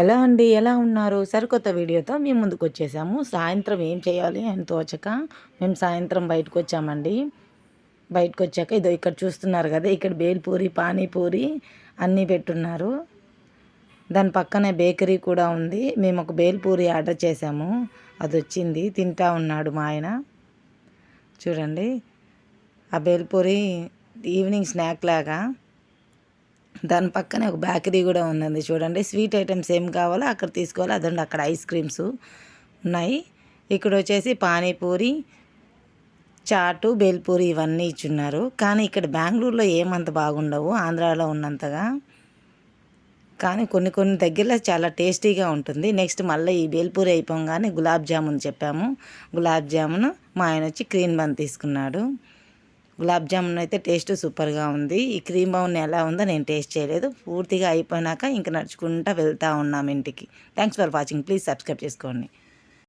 ఎలా అండి? ఎలా ఉన్నారు? సరికొత్త వీడియోతో మేము ముందుకు వచ్చేసాము సాయంత్రం ఏం చేయాలి అని తోచక మేము సాయంత్రం బయటకు వచ్చామండి బయటకు వచ్చాక ఇదో ఇక్కడ చూస్తున్నారు కదా ఇక్కడ బేల్పూరి పానీపూరి అన్నీ పెట్టున్నారు. దాని పక్కనే బేకరీ కూడా ఉంది. మేము ఒక బేల్పూరి ఆర్డర్ చేసాము. అది వచ్చింది తింటా ఉన్నాడు మా ఆయన. చూడండి. ఆ బేల్పూరి ఈవినింగ్ స్నాక్ లాగా దాని పక్కనే ఒక బేకరీ కూడా ఉందండి. చూడండి స్వీట్ ఐటమ్స్ ఏం కావాలో అక్కడ తీసుకోవాలి. అదండి అక్కడ ఐస్ క్రీమ్స్ ఉన్నాయి. ఇక్కడ వచ్చేసి పానీపూరి చాటు బేల్పూరి ఇవన్నీ ఇచ్చున్నారు. కానీ ఇక్కడ బెంగళూరులో ఏమంత బాగుండవు ఆంధ్రాలో ఉన్నంతగా. కానీ కొన్ని కొన్ని దగ్గరలో చాలా టేస్టీగా ఉంటుంది. నెక్స్ట్ మళ్ళీ ఈ బేల్పూరి అయిపోగానే గులాబ్ జామున్ చెప్పాము. గులాబ్ జామున్ మా ఆయన వచ్చి క్రీమ్ బన్ తీసుకున్నాడు. గులాబ్ జామున్ అయితే టేస్ట్ సూపర్గా ఉంది. ఈ క్రీమ్ బౌన్ ఎలా ఉందో నేను టేస్ట్ చేయలేదు. పూర్తిగా అయిపోయినాక ఇంకా నడుచుకుంటా వెళ్తూ ఉన్నాం ఇంటికి. Thanks for watching. Please subscribe చేసుకోండి.